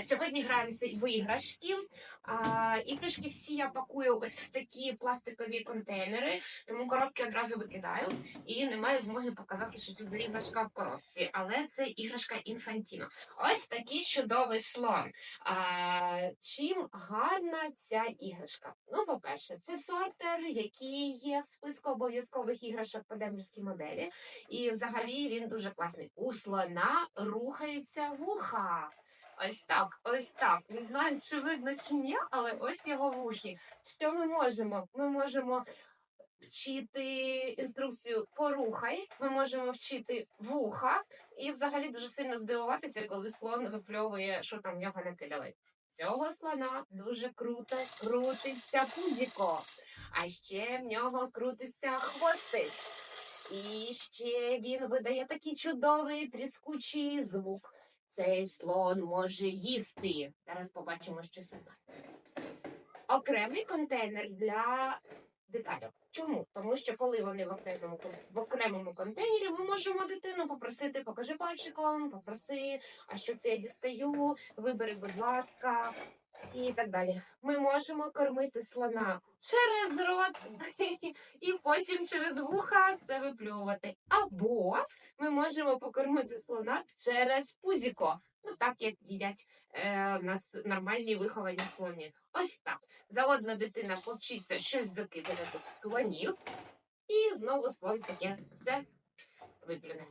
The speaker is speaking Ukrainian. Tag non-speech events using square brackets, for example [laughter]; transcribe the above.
Сьогодні граємося в іграшки. Іграшки всі я пакую ось в такі пластикові контейнери, тому коробки одразу викидаю і не маю змоги показати, що це за іграшка в коробці. Але це іграшка інфантіно. Ось такий чудовий слон. А, чим гарна ця іграшка? Ну, по-перше, це сортер, який є в списку обов'язкових іграшок по дембельській моделі. І взагалі він дуже класний. У слона рухаються вуха. Ось так, ось так. Не знаю, чи видно чи ні, але ось його вухи. Що ми можемо? Ми можемо вчити інструкцію порухай, ми можемо вчити вуха, і взагалі дуже сильно здивуватися, коли слон випльовує, що там в нього накиляли. Цього слона дуже круто крутиться пузіко, а ще в нього крутиться хвостик. І ще він видає такий чудовий тріскучий звук. Цей слон може їсти. Зараз побачимо, що саме. Окремий контейнер для деталей. Чому? Тому що коли вони в окремому в окремому контейнері, ми можемо дитину попросити, покажи пальчиком, попроси, а що це я дістаю, вибери, будь ласка, і так далі. Ми можемо кормити слона через рот [laughs] і потім через вуха це виплювати. Або ми можемо покормити слона через пузіко. Ну так як їдять е, в нас нормальні виховані слоні. Ось так. Заодно дитина повчиться щось закидати в слонів, і знову слон таке все виплюне.